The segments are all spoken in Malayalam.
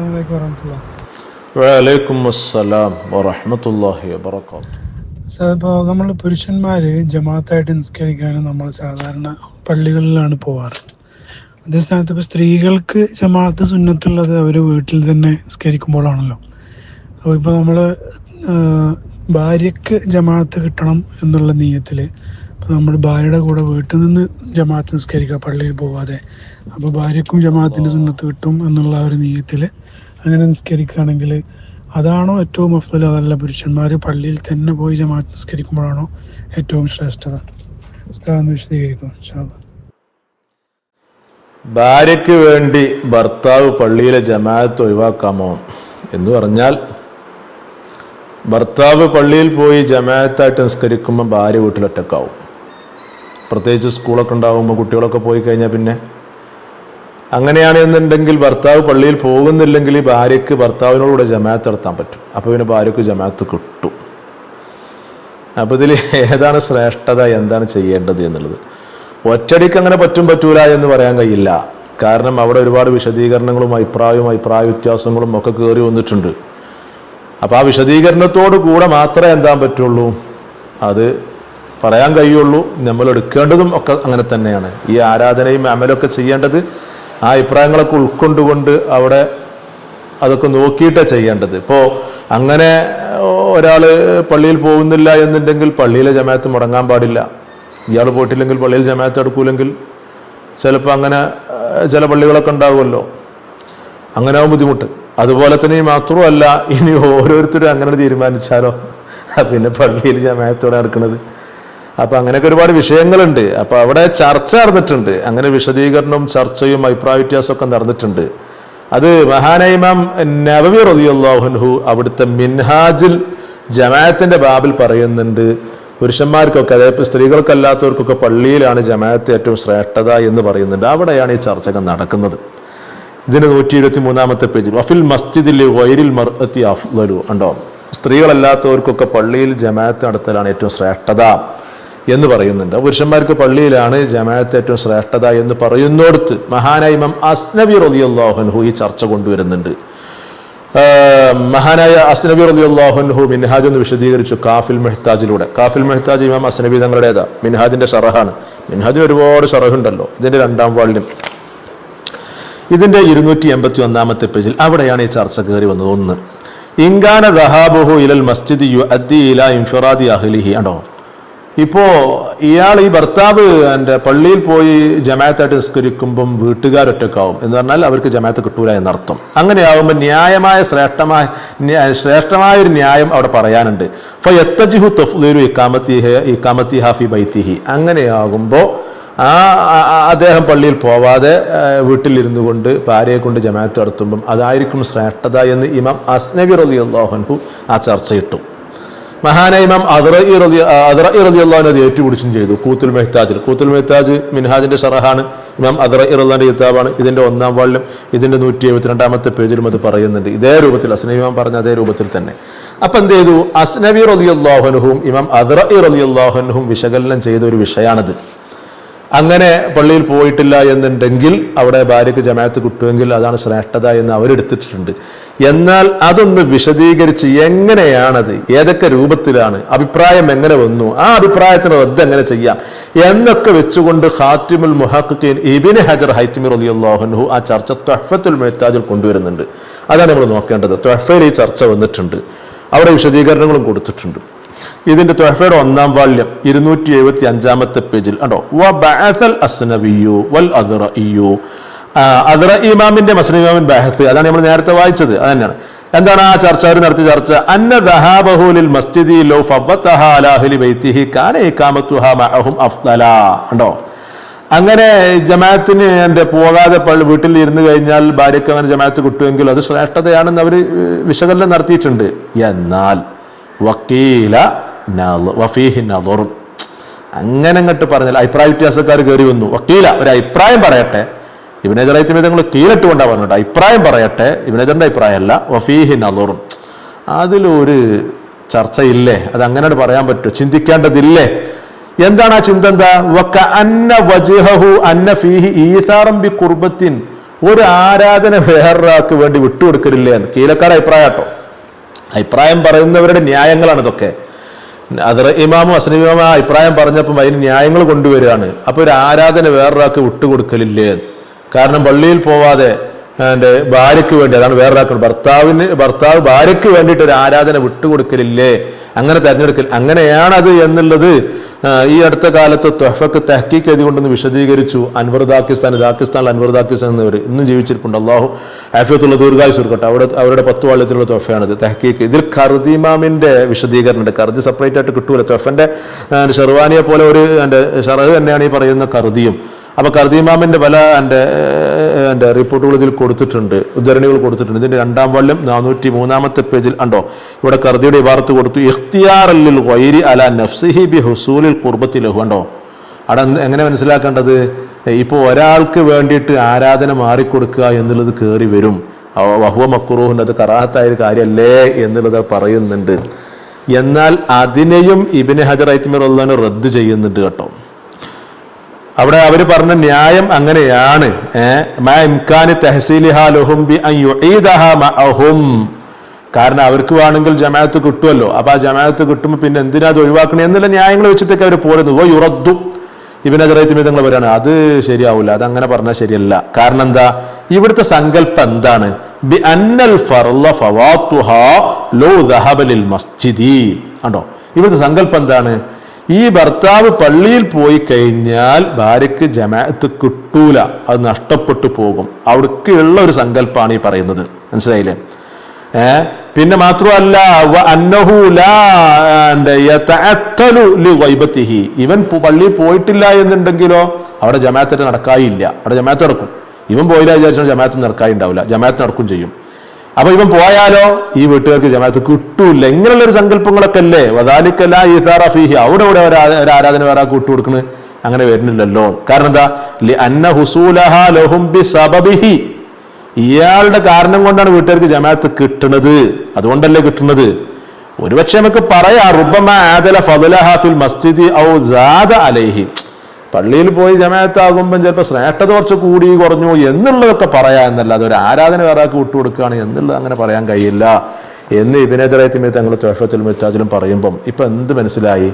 വറഹമത്തുള്ള വലൈക്കും അസ്സലാം വറഹമത്തല്ലാഹി വബർക്കാത്തു സാർ ഇപ്പോൾ നമ്മൾ പുരുഷന്മാർ ജമാഅത്തായിട്ട് നിസ്കരിക്കാനും നമ്മൾ സാധാരണ പള്ളികളിലാണ് പോവാറ്. അതേ സ്ഥാനത്ത് ഇപ്പോൾ സ്ത്രീകൾക്ക് ജമാഅത്ത് സുന്നത്തുള്ളത് അവർ വീട്ടിൽ തന്നെ നിസ്കരിക്കുമ്പോഴാണല്ലോ. അപ്പോൾ ഇപ്പോൾ നമ്മൾ ഭാര്യക്ക് ജമാഅത്ത് കിട്ടണം എന്നുള്ള നീയത്തിൽ ഇപ്പോൾ നമ്മൾ ഭാര്യയുടെ കൂടെ വീട്ടിൽ നിന്ന് ജമാഅത്ത് നിസ്കരിക്കുക പള്ളിയിൽ പോവാതെ. അപ്പോൾ ഭാര്യക്കും ജമാഅത്തിന്റെ സുന്നത്ത് കിട്ടും എന്നുള്ള ഒരു നീയത്തിൽ അങ്ങനെ നിസ്കരിക്കുകയാണെങ്കിൽ അതാണോ ഏറ്റവും അഫ്സൽ അതല്ല പുരുഷന്മാർ പള്ളിയിൽ തന്നെ പോയി ജമാഅത്ത് നിസ്കരിക്കുമ്പോഴാണോ ഏറ്റവും ശ്രേഷ്ഠത? ഉസ്താദ് വിശദീകരിക്കും. ഭാര്യയ്ക്ക് വേണ്ടി ഭർത്താവ് പള്ളിയിലെ ജമാഅത്ത് ഒഴിവാക്കാമോ എന്ന് പറഞ്ഞാൽ ഭർത്താവ് പള്ളിയിൽ പോയി ജമാഅത്തായിട്ട് നിസ്കരിക്കുമ്പോൾ ഭാര്യ വീട്ടിലൊറ്റക്കാവും പ്രത്യേകിച്ച് സ്കൂളൊക്കെ ഉണ്ടാകുമ്പോൾ കുട്ടികളൊക്കെ പോയി കഴിഞ്ഞാൽ പിന്നെ അങ്ങനെയാണ് എന്നുണ്ടെങ്കിൽ ഭർത്താവ് പള്ളിയിൽ പോകുന്നില്ലെങ്കിൽ ഈ ഭാര്യയ്ക്ക് ഭർത്താവിനോടുകൂടെ ജമാഅത്ത് നടത്താൻ പറ്റും. അപ്പോൾ പിന്നെ ഭാര്യയ്ക്ക് ജമാഅത്ത് കിട്ടും. അപ്പോൾ ഇതിൽ ഏതാണ് ശ്രേഷ്ഠത എന്താണ് ചെയ്യേണ്ടത് എന്നുള്ളത്. ഒറ്റടിക്ക് അങ്ങനെ പറ്റും പറ്റൂല എന്ന് പറയാൻ കഴിയില്ല. കാരണം അവിടെ ഒരുപാട് വിശദീകരണങ്ങളും അഭിപ്രായവും അഭിപ്രായ വ്യത്യാസങ്ങളും ഒക്കെ കയറി വന്നിട്ടുണ്ട്. അപ്പോൾ ആ വിശദീകരണത്തോട് കൂടെ മാത്രമേ എന്താൻ പറ്റുള്ളൂ? അത് പറയാൻ കഴിയുള്ളൂ. നമ്മൾ എടുക്കേണ്ടതും ഒക്കെ അങ്ങനെ തന്നെയാണ്. ഈ ആരാധനയും അമലൊക്കെ ചെയ്യേണ്ടത് ആ അഭിപ്രായങ്ങളൊക്കെ ഉൾക്കൊണ്ടുകൊണ്ട് അവിടെ അതൊക്കെ നോക്കിയിട്ടാണ് ചെയ്യേണ്ടത്. ഇപ്പോൾ അങ്ങനെ ഒരാൾ പള്ളിയിൽ പോകുന്നില്ല എന്നുണ്ടെങ്കിൽ പള്ളിയിലെ ജമാഅത്ത് മുടങ്ങാൻ പാടില്ല. ഇയാൾ പോയിട്ടില്ലെങ്കിൽ പള്ളിയിൽ ജമാഅത്ത് എടുക്കൂലെങ്കിൽ ചിലപ്പോൾ അങ്ങനെ ചില പള്ളികളൊക്കെ ഉണ്ടാവുമല്ലോ. അങ്ങനെ ബുദ്ധിമുട്ട്. അതുപോലെ തന്നെ മാത്രമല്ല ഇനി ഓരോരുത്തരും അങ്ങനെ തീരുമാനിച്ചാലോ? പിന്നെ പള്ളിയിൽ ജമാഅത്തോടെ നടക്കുന്നത് അപ്പൊ അങ്ങനെയൊക്കെ ഒരുപാട് വിഷയങ്ങളുണ്ട്. അപ്പൊ അവിടെ ചർച്ച നടന്നിട്ടുണ്ട്. അങ്ങനെ വിശദീകരണവും ചർച്ചയും അഭിപ്രായ വ്യത്യാസമൊക്കെ നടന്നിട്ടുണ്ട്. അത് മഹാനായ ഇമാം നബവി റളിയല്ലാഹുൻഹു അവിടുത്തെ മിൻഹാജിൽ ജമാഅത്തിന്റെ ബാബിൽ പറയുന്നുണ്ട്. പുരുഷന്മാർക്കൊക്കെ അതായത് സ്ത്രീകൾക്കല്ലാത്തവർക്കൊക്കെ പള്ളിയിലാണ് ജമാഅത്ത് ഏറ്റവും ശ്രേഷ്ഠത എന്ന് പറയുന്നുണ്ട്. അവിടെയാണ് ഈ ചർച്ചകൾ നടക്കുന്നത്. ഇതിന് നൂറ്റി ഇരുപത്തി മൂന്നാമത്തെ പേജിൽ വഫിൽ മസ്ജിദിൽ വൈരിൽ മർഅത്തി അഫ്ലു ഉണ്ടോ? സ്ത്രീകളല്ലാത്തവർക്കൊക്കെ പള്ളിയിൽ ജമാഅത്ത് നടത്തലാണ് ഏറ്റവും ശ്രേഷ്ഠത. എന്ന് പറയുന്നുണ്ട്. പുരുഷന്മാർക്ക് പള്ളിയിലാണ് ജമാഅത്ത് ഏറ്റവും ശ്രേഷ്ഠത എന്ന് പറയുന്നോടത്ത് മഹാനായ ഇമാം അസ്നബി റലിയുള്ളാഹുൻഹു ഈ ചർച്ച കൊണ്ടുവരുന്നുണ്ട്. മഹാനായ അസ്നബി റലിയുള്ളാഹുൻഹു മിൻഹാജ് എന്ന് വിശദീകരിച്ചു കാഫിൽ മെഹ്താജിലൂടെ. കാഫിൽ മെഹ്താജ് ഇമാം അസ്നബി തങ്ങളുടേതാ. മിൻഹാജിന്റെ ഷറഹാണ്. മിൻഹാജിന് ഒരുപാട് ഷറഹുണ്ടല്ലോ. ഇതിന്റെ രണ്ടാം വാളിലും ഇതിന്റെ ഇരുന്നൂറ്റി എൺപത്തി ഒന്നാമത്തെ പേജിൽ അവിടെയാണ് ഈ ചർച്ച കയറി വന്നത്. ഒന്ന് ഇങ്കാന ദഹാബുഹു ഇലൽ മസ്ജിദ് യു അദ്ദി ഇല ഇൻഫിറാദി അഹ്ലിഹി ആണോ? ഇപ്പോ ഇയാൾ ഈ ഭർത്താവ് എന്റെ പള്ളിയിൽ പോയി ജമാഅത്തായിട്ട് നിസ്കരിക്കുമ്പം വീട്ടുകാരൊറ്റക്കാവും. എന്ന് പറഞ്ഞാൽ അവർക്ക് ജമാഅത്ത് കിട്ടൂല എന്നർത്ഥം. അങ്ങനെയാവുമ്പോൾ ന്യായമായ ശ്രേഷ്ഠമായ ശ്രേഷ്ഠമായ ഒരു ന്യായം അവിടെ പറയാനുണ്ട്. ഫ എത്തജിഹു തഫ്ലീലു ഇക്കാമത്തി ഇക്കാമത്തി ഹാഫി ബൈത്തിഹി. അങ്ങനെയാകുമ്പോൾ ആ അദ്ദേഹം പള്ളിയിൽ പോവാതെ വീട്ടിലിരുന്നു കൊണ്ട് ഭാര്യയെ കൊണ്ട് ജമാഅത്ത് നടത്തുമ്പം അതായിരിക്കും ശ്രേഷ്ഠത എന്ന് ഇമാം അസ്നബി റളിയല്ലാഹു ആ ചർച്ചയിട്ടു. മഹാനായ ഇമാം അദ്റഇ റളി അദ്റഇ റളിയല്ലാഹു അത് ഏറ്റുപിടിച്ചും ചെയ്തു. കൂത്തുൽ മെഹ്താജിൽ കൂത്തുൽ മെഹ്താജ് മിൻഹാജിന്റെ ഷറഹാണ്. ഇമാം അദ്റഇ റളിയല്ലാഹുവിന്റെ കിതാബാണ്. ഇതിന്റെ ഒന്നാം വാളിലും ഇതിന്റെ നൂറ്റി എഴുപത്തിരണ്ടാമത്തെ പേജിലും അത് പറയുന്നുണ്ട്. ഇതേ രൂപത്തിൽ അസ്നബി ഇമാം പറഞ്ഞ അതേ രൂപത്തിൽ തന്നെ. അപ്പൊ എന്ത് ചെയ്തു? അസ്നബി റളിയല്ലാഹുനുഹും ഇമാം അദ്റഇ റളിയല്ലാഹുനുഹും വിശകലനം ചെയ്ത ഒരു വിഷയാണിത്. അങ്ങനെ പള്ളിയിൽ പോയിട്ടില്ല എന്നുണ്ടെങ്കിൽ അവിടെ ഭാര്യയ്ക്ക് ജമാഅത്ത് കിട്ടുമെങ്കിൽ അതാണ് ശ്രേഷ്ഠത എന്ന് അവരെടുത്തിട്ടുണ്ട്. എന്നാൽ അതൊന്ന് വിശദീകരിച്ച് എങ്ങനെയാണത്? ഏതൊക്കെ രൂപത്തിലാണ്? അഭിപ്രായം എങ്ങനെ വന്നു? ആ അഭിപ്രായത്തിന് റദ്ദ് എങ്ങനെ ചെയ്യാം? എന്നൊക്കെ വെച്ചുകൊണ്ട് ഹാറ്റിമുൽ മുഹഖീൻ ഇബിന് ഹജർ ഹൈത്തിമി അലിയുള്ളാഹുഹു ആ ചർച്ച ത്വഫത്തുൽ മെഹ്താജിൽ കൊണ്ടുവരുന്നുണ്ട്. അതാണ് നമ്മൾ നോക്കേണ്ടത്. ത്വഫയിൽ ഈ ചർച്ച വന്നിട്ടുണ്ട്. അവിടെ വിശദീകരണങ്ങളും കൊടുത്തിട്ടുണ്ട്. ഇതിന്റെ തൊഹഫയുടെ ഒന്നാം വാള്യം ഇരുന്നൂറ്റി എഴുപത്തി അഞ്ചാമത്തെ പേജിൽ ഉണ്ടോ വബഅസൽ അസ്നവിയു വൽ അദ്റഇയു അദ്റ ഇമാമിന്റെ മസ്ലിമാമിൻ ബഹത്ത് അതാണ് നമ്മൾ നേരത്തെ വായിച്ചത്. അത് തന്നെയാണ്. എന്താണ് ആ ചർച്ച? അവർ നടത്തിയ ചർച്ച അന്ന ദഹാബഹുലിൽ മസ്ജിദി ലോ അഹ്ലി ബൈത്തിഹി കാന മഅഹും ഉണ്ടോ അങ്ങനെ ജമാഅത്തിന് എന്റെ പോകാതെ വീട്ടിൽ ഇരുന്ന് കഴിഞ്ഞാൽ ഭാര്യയ്ക്ക് അങ്ങനെ ജമാഅത്ത് കിട്ടുമെങ്കിൽ അത് ശ്രേഷ്ഠതയാണെന്ന് അവർ വിശകലനം നടത്തിയിട്ടുണ്ട്. എന്നാൽ വക്കീല വഫീഹി നദറും. അങ്ങനെ അങ്ങോട്ട് പറഞ്ഞാൽ അഭിപ്രായ വ്യത്യാസക്കാർ കയറി വന്നു. വക്കീല ഒരു അഭിപ്രായം പറയട്ടെ. ഇബിനജറൈത്തി നിങ്ങൾ കൊണ്ടാ പറഞ്ഞിട്ട് അഭിപ്രായം പറയട്ടെ. ഇബിനജറിന്റെ അഭിപ്രായമല്ല വഫീഹി നദറും. അതിലൊരു ചർച്ചയില്ലേ? അത് അങ്ങനെ പറയാൻ പറ്റുമോ? ചിന്തിക്കേണ്ടതില്ലേ? എന്താണ് ആ ചിന്ത എന്താ? വക്ക അന്ന അന്ന ഫീഹി ഒരു ആരാധന വേറൊരാൾക്ക് വേണ്ടി വിട്ടുകൊടുക്കലില്ലേ എന്ന്. കീലക്കാരുടെ അഭിപ്രായം കേട്ടോ. അഭിപ്രായം പറയുന്നവരുടെ ന്യായങ്ങളാണ് ഇതൊക്കെ. അതർ ഇമാമും അസ്ലം ആ അഭിപ്രായം പറഞ്ഞപ്പം അതിന് ന്യായങ്ങൾ കൊണ്ടുവരികയാണ്. അപ്പോൾ ഒരു ആരാധന വേറൊരാൾക്ക് വിട്ടുകൊടുക്കലില്ലേ? കാരണം പള്ളിയിൽ പോവാതെ എന്റെ ഭാര്യയ്ക്ക് വേണ്ടി അതാണ് വേറൊരാൾക്ക് ഭർത്താവിന് ഭർത്താവ് ഭാര്യയ്ക്ക് വേണ്ടിയിട്ട് ഒരു ആരാധന വിട്ടുകൊടുക്കലില്ലേ? അങ്ങനെ തെരഞ്ഞെടുക്കൽ. അങ്ങനെയാണത് എന്നുള്ളത് ഈ അടുത്ത കാലത്ത് തൊഹഫക്ക് തഹക്കീക്ക് എഴുതിക്കൊണ്ടെന്ന് വിശദീകരിച്ചു. അൻവർ ദാക്കിസ്ഥാൻ ദാക്കിസ്ഥാനിൽ അൻവർ ദാക്കിസ്ഥാൻ എന്നവർ ഇന്നും ജീവിച്ചിരിപ്പുണ്ട്. അള്ളാഹു ആഫിയത്തുള്ള ദീർഘായുസ് കൊടുക്കട്ടെ. അവിടെ അവരുടെ പത്ത് വാള്യത്തിലുള്ള തൊഫയാണിത് തെഹക്കീക്ക് ഇതിൽ കർദിമാമിന്റെ വിശദീകരണമുണ്ട്. കർദി സെപ്പറേറ്റ് ആയിട്ട് കിട്ടൂല. തൊഫന്റെ ഷെർവാനിയെ പോലെ ഒരു എന്റെ ഷറഹ് തന്നെയാണ് ഈ പറയുന്ന കർദിയും. അപ്പൊ കർദിമാമിന്റെ പല എന്റെ എന്റെ റിപ്പോർട്ടുകൾ ഇതിൽ കൊടുത്തിട്ടുണ്ട് ഉദ്ധരണികൾ കൊടുത്തിട്ടുണ്ട്. ഇതിന്റെ രണ്ടാം വള്ളം നാനൂറ്റി മൂന്നാമത്തെ പേജിൽ ഉണ്ടോ ഇവിടെ കർദിയുടെ ഇബാറത്ത് കൊടുത്തു ഇഖ്തിയാറല്ലിൽ വൈരി അല നഫ്സിഹി ബി ഹുസൂലിൽ കുർബത്തി ലഹു ഉണ്ടോ അവിടെ എങ്ങനെ മനസ്സിലാക്കേണ്ടത്? ഇപ്പോൾ ഒരാൾക്ക് വേണ്ടിയിട്ട് ആരാധന മാറിക്കൊടുക്കുക എന്നുള്ളത് കയറി വരും. വഹുവ മക്കുറൂഹിന്റെ അത് കറാഹത്തായ ഒരു കാര്യമല്ലേ എന്നുള്ളത് പറയുന്നുണ്ട്. എന്നാൽ അതിനെയും ഇബിന് ഹജർ ഐത്മിർ റദ്ദ് ചെയ്യുന്നുണ്ട് കേട്ടോ. അവിടെ അവർ പറഞ്ഞ ന്യായം അങ്ങനെയാണ്. കാരണം അവർക്ക് വേണമെങ്കിൽ ജമാഅത്ത് കിട്ടുമല്ലോ അപ്പൊ ആ ജമാഅത്ത് കിട്ടുമ്പോൾ പിന്നെ എന്തിനാ അത് ഒഴിവാക്കണേ? എന്നുള്ള ന്യായങ്ങൾ വെച്ചിട്ടൊക്കെ അവർ പോരുന്നു ഓ യുറദ്ദു. ഇവനെ അതിറയത്തിന് നിങ്ങൾ പറയാണ് അത് ശരിയാവില്ല അത് അങ്ങനെ പറഞ്ഞാൽ ശരിയല്ല. കാരണം എന്താ? ഇവിടുത്തെ സങ്കല്പം എന്താണ്? ബി അന്നൽ മസ്ജിദി കണ്ടോ? ഇവിടുത്തെ സങ്കല്പം എന്താണ്? ഈ ഭർത്താവ് പള്ളിയിൽ പോയി കഴിഞ്ഞാൽ ഭാര്യയ്ക്ക് ജമാഅത്ത് കിട്ടൂല. അത് നഷ്ടപ്പെട്ടു പോകും. അവിടേക്ക് ഉള്ള ഒരു സങ്കല്പമാണ് ഈ പറയുന്നത്. മനസ്സിലായില്ലേ? ഏ? പിന്നെ മാത്രമല്ല. ഇവൻ പള്ളിയിൽ പോയിട്ടില്ല എന്നുണ്ടെങ്കിലോ അവിടെ ജമാഅത്ത് നടക്കായില്ല. അവിടെ ജമാഅത്ത് നടക്കും. ഇവൻ പോയില്ല വിചാരിച്ചാൽ ജമാഅത്ത് നടക്കായി ഉണ്ടാവില്ല ജമാഅത്ത് നടക്കും ചെയ്യും. അപ്പൊ ഇവൻ പോയാലോ? ഈ വീട്ടുകാർക്ക് ജമാഅത്ത് കിട്ടൂല ഇങ്ങനെയുള്ള ഒരു സങ്കല്പങ്ങളൊക്കെ അല്ലേ വദാലിക്കല്ല ഈസാറ ഫീഹി. അവിടെ ഒരു ആരാധന വേറെ കൂട്ടു കൊടുക്കണ്. അങ്ങനെ വരുന്നില്ലല്ലോ. കാരണം എന്താ? ലി അന്ന ഹുസൂലഹ ലഹും ബി സബബിഹി. ഇയാളുടെ കാരണം കൊണ്ടാണ് വീട്ടുകാർക്ക് ജമാഅത്ത് കിട്ടുന്നത് അതുകൊണ്ടല്ലേ കിട്ടുന്നത് ഒരുപക്ഷെ നമുക്ക് പറയാം റുബമ ആദല ഫദലഹ ഫിൽ മസ്ജിദി ഔ സാദ അലൈഹി. പള്ളിയിൽ പോയി ജമാഅത്താകുമ്പം ചിലപ്പോൾ ശ്രേഷ്ഠത കുറച്ച് കൂടി കുറഞ്ഞു എന്നുള്ളതൊക്കെ പറയാ എന്നല്ല. അതൊരു ആരാധന വേറെ വിട്ടുകൊടുക്കുകയാണ് എന്നുള്ളത് അങ്ങനെ പറയാൻ കഴിയില്ല എന്ന് ഇബിനെതിരായത്തിമേ തങ്ങൾ തൊഫത്തിൽ മിറ്റാജിലും പറയുമ്പം ഇപ്പം എന്ത് മനസ്സിലായി?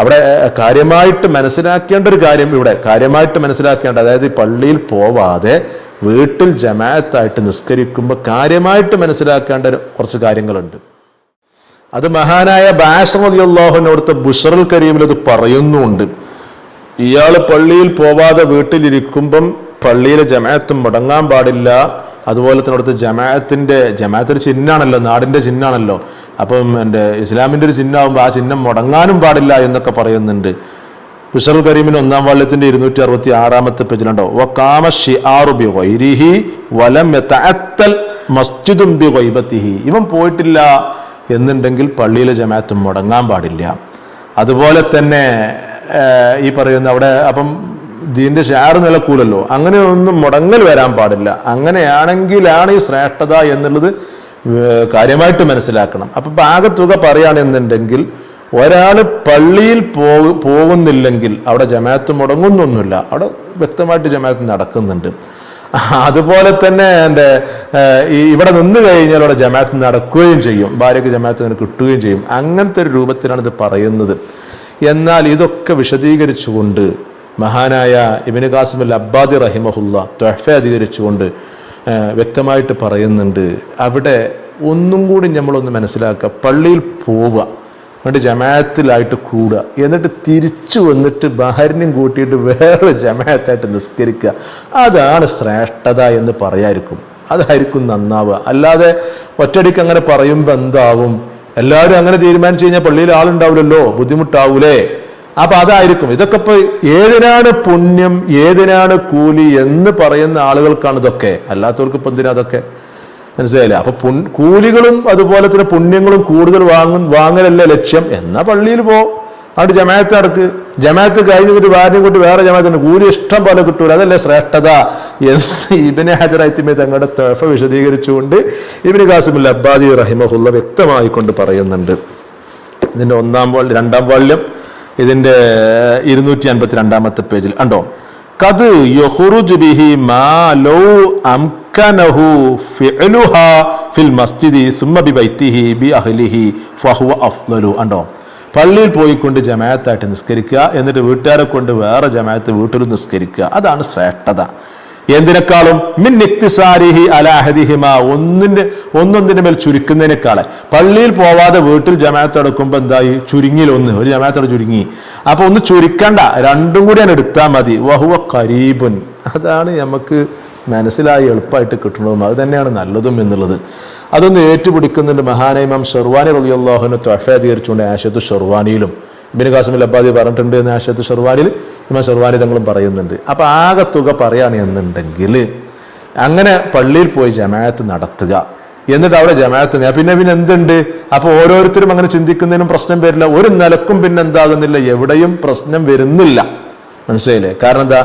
അവിടെ കാര്യമായിട്ട് മനസ്സിലാക്കേണ്ട ഒരു കാര്യം ഇവിടെ. കാര്യമായിട്ട് മനസ്സിലാക്കേണ്ട അതായത് പള്ളിയിൽ പോവാതെ വീട്ടിൽ ജമാഅത്തായിട്ട് നിസ്കരിക്കുമ്പോൾ കാര്യമായിട്ട് മനസ്സിലാക്കേണ്ട കുറച്ച് കാര്യങ്ങളുണ്ട്. അത് മഹാനായ ബാഷറിയാഹുവിനോടുത്ത ബുഷറുൽ കരീമിൽ അത് പറയുന്നുണ്ട്. ഇയാൾ പള്ളിയിൽ പോവാതെ വീട്ടിലിരിക്കുമ്പം പള്ളിയിലെ ജമാഅത്തും മുടങ്ങാൻ പാടില്ല. അതുപോലെ തന്നെ അവിടുത്തെ ജമാഅത്തിന്റെ ജമാഅത്തൊരു ചിഹ്നമാണല്ലോ ചിഹ്നാണല്ലോ നാടിന്റെ ചിഹ്നാണല്ലോ. അപ്പം എന്റെ ഇസ്ലാമിന്റെ ഒരു ചിഹ്നമാകുമ്പോൾ ആ ചിഹ്നം മുടങ്ങാനും പാടില്ല എന്നൊക്കെ പറയുന്നുണ്ട്. ബുഷറുൽ കരീമിന് ഒന്നാം വാള്യത്തിന്റെ ഇരുന്നൂറ്റി അറുപത്തി ആറാമത്തെ പേജിലുണ്ടോ വക്കാമ കാമ വൈരിഹി വലം യതഅത്തൽ മസ്ജിദും ബി വൈബത്തിഹി ഇവൻ പോയിട്ടില്ല എന്നുണ്ടെങ്കിൽ പള്ളിയിലെ ജമാഅത്തും മുടങ്ങാൻ പാടില്ല. അതുപോലെ തന്നെ ഈ പറയുന്ന അവിടെ അപ്പം ദീന്റെ ഷാറ് നിലക്കൂലല്ലോ. അങ്ങനെ ഒന്നും മുടങ്ങൽ വരാൻ പാടില്ല. അങ്ങനെയാണെങ്കിലാണ് ഈ ശ്രേഷ്ഠത എന്നുള്ളത് കാര്യമായിട്ട് മനസ്സിലാക്കണം. അപ്പൊ ഭാഗത്തുക പറയുകയാണെന്നുണ്ടെങ്കിൽ ഒരാൾ പള്ളിയിൽ പോ പോകുന്നില്ലെങ്കിൽ അവിടെ ജമാഅത്ത് മുടങ്ങുന്നൊന്നുമില്ല. അവിടെ വ്യക്തമായിട്ട് ജമാഅത്ത് നടക്കുന്നുണ്ട്. അതുപോലെ തന്നെ എന്റെ ഈ ഇവിടെ നിന്ന് കഴിഞ്ഞാൽ അവിടെ ജമാഅത്ത് നടക്കുകയും ചെയ്യും. ഭാര്യയ്ക്ക് ജമാഅത്ത് അങ്ങനെ കിട്ടുകയും ചെയ്യും. അങ്ങനത്തെ ഒരു രൂപത്തിലാണ് ഇത് പറയുന്നത്. എന്നാൽ ഇതൊക്കെ വിശദീകരിച്ചുകൊണ്ട് മഹാനായ ഇബിന് കാസിം അൽ അബ്ബാദി റഹിമഹുല്ല തൊഹഫ അധികരിച്ചുകൊണ്ട് വ്യക്തമായിട്ട് പറയുന്നുണ്ട്. അവിടെ ഒന്നും കൂടി നമ്മളൊന്ന് മനസ്സിലാക്കുക. പള്ളിയിൽ പോവുക എന്നിട്ട് ജമാഅത്തിലായിട്ട് കൂടുക എന്നിട്ട് തിരിച്ചു വന്നിട്ട് ബഹരിനും കൂട്ടിയിട്ട് വേറെ ജമാഅത്തായിട്ട് നിസ്കരിക്കുക. അതാണ് ശ്രേഷ്ഠത എന്ന് പറയായിരിക്കും. അതായിരിക്കും നന്നാവുക. അല്ലാതെ ഒറ്റടിക്ക് അങ്ങനെ പറയുമ്പോൾ എന്താവും? എല്ലാവരും അങ്ങനെ തീരുമാനിച്ചു കഴിഞ്ഞാൽ പള്ളിയിൽ ആളുണ്ടാവില്ലല്ലോ ബുദ്ധിമുട്ടാവൂലേ? അപ്പൊ അതായിരിക്കും. ഇതൊക്കെ ഇപ്പൊ ഏതിനാണ് പുണ്യം ഏതിനാണ് കൂലി എന്ന് പറയുന്ന ആളുകൾക്കാണ് ഇതൊക്കെ. അല്ലാത്തവർക്ക് ഇപ്പൊ എന്തിനാ അതൊക്കെ? മനസ്സിലായില്ലേ? അപ്പൊ പുൺ- കൂലികളും അതുപോലെ തന്നെ പുണ്യങ്ങളും കൂടുതൽ വാങ്ങും വാങ്ങലല്ല ലക്ഷ്യം? എന്നാ പള്ളിയിൽ പോ. അവിടെ ജമാഅത്ത് നടക്ക്. ജമാഅത്ത് കഴിഞ്ഞ് ഒരു ഭാര്യയും കൊണ്ട് വേറെ ജമാഅത്തിന് കൂലി ഇഷ്ടം പോലെ കിട്ടൂല. അതല്ലേ ശ്രേഷ്ഠത? എന്ന് ഇബിനെ ഹജറൈത്തിമേ തങ്ങളുടെ തൊഫ വിശദീകരിച്ചുകൊണ്ട് ഇബിന് കാസിമുൽ അബ്ബാദി റഹിമഹുല്ല വ്യക്തമായി കൊണ്ട് പറയുന്നുണ്ട്. ഇതിന്റെ ഒന്നാം വാള്യം രണ്ടാം വാള്യം ഇതിന്റെ ഇരുന്നൂറ്റി അൻപത്തി രണ്ടാമത്തെ പേജിൽ. ഉണ്ടോ കത് യഖ്റുജു ബിഹി മാ ലൗ അംകനഹു ഫിൽ മസ്ജിദി സുമ്മ ബി ബൈത്തിഹി ബി അഹ്ലിഹി ഫഹുവ അഫ്ലു അണ്ടോ പള്ളിയിൽ പോയിക്കൊണ്ട് ജമാഅത്തായിട്ട് നിസ്കരിക്കുക എന്നിട്ട് വീട്ടുകാരെ കൊണ്ട് വേറെ ജമാഅത്ത് വീട്ടിൽ നിസ്കരിക്കുക. അതാണ് ശ്രേഷ്ഠത. എന്തിനേക്കാളും മിൻ ഇക്തിസാരിഹി അലാഹദിഹിമ ഒന്നിന്റെ ഒന്നൊന്നിന്റെ മേൽ ചുരുക്കുന്നതിനേക്കാളെ. പള്ളിയിൽ പോവാതെ വീട്ടിൽ ജമാഅത്ത് എടുക്കുമ്പോൾ എന്തായി? ചുരുങ്ങിയിൽ ഒന്ന്. ഒരു ജമാഅത്തോട് ചുരുങ്ങി. അപ്പൊ ഒന്ന് ചുരുക്കണ്ട. രണ്ടും കൂടി ഞാൻ എടുത്താൽ മതി. വഹുവ കരീബുൻ അതാണ് നമുക്ക് മനസ്സിലായി എളുപ്പമായിട്ട് കിട്ടണതും. അത് തന്നെയാണ് നല്ലതും എന്നുള്ളത്. അതൊന്ന് ഏറ്റുപിടിക്കുന്നുണ്ട് മഹാനൈമം ഷെർവാനി റളിയല്ലാഹുവിനെ തൊഫീകരിച്ചുകൊണ്ട് ആശത്ത് ഷെർവാനിയിലും ഇബിന് കാസിമിൽ അബ്ബാദി പറഞ്ഞിട്ടുണ്ട് എന്ന് ആശത്ത് ഷെർവാനിൽ ഇമാം ഷെർവാനി തങ്ങളും പറയുന്നുണ്ട്. അപ്പോൾ ആകെ തുക പറയുകയാണ് എന്നുണ്ടെങ്കിൽ അങ്ങനെ പള്ളിയിൽ പോയി ജമാഅത്ത് നടത്തുക. എന്നിട്ട് അവിടെ ജമാഅത്ത് പിന്നെ പിന്നെ എന്തുണ്ട്? അപ്പൊ ഓരോരുത്തരും അങ്ങനെ ചിന്തിക്കുന്നതിനും പ്രശ്നം വരില്ല. ഒരു നിലക്കും പിന്നെ എന്താകുന്നില്ല. എവിടെയും പ്രശ്നം വരുന്നില്ല. മനസ്സിലായില്ലേ? കാരണം എന്താ?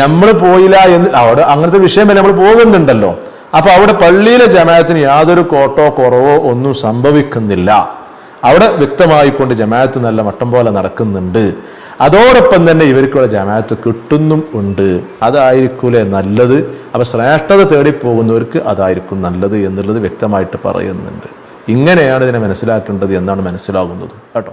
നമ്മൾ പോയില്ല എന്ന് അവിടെ അങ്ങനത്തെ വിഷയമല്ല നമ്മൾ പോകുന്നുണ്ടല്ലോ. അപ്പൊ അവിടെ പള്ളിയിലെ ജമാഅത്തിന് യാതൊരു കോട്ടോ കുറവോ ഒന്നും സംഭവിക്കുന്നില്ല. അവിടെ വ്യക്തമായിക്കൊണ്ട് ജമാഅത്ത് നല്ല മട്ടം പോലെ നടക്കുന്നുണ്ട്. അതോടൊപ്പം തന്നെ ഇവർക്കുള്ള ജമാഅത്ത് കിട്ടുന്നും ഉണ്ട്. അതായിരിക്കൂലേ നല്ലത്? അപ്പൊ ശ്രേഷ്ഠത തേടി പോകുന്നവർക്ക് അതായിരിക്കും നല്ലത് എന്നുള്ളത് വ്യക്തമായിട്ട് പറയുന്നുണ്ട്. ഇങ്ങനെയാണ് ഇതിനെ മനസ്സിലാക്കേണ്ടത് എന്നാണ് മനസ്സിലാകുന്നത്. കേട്ടോ?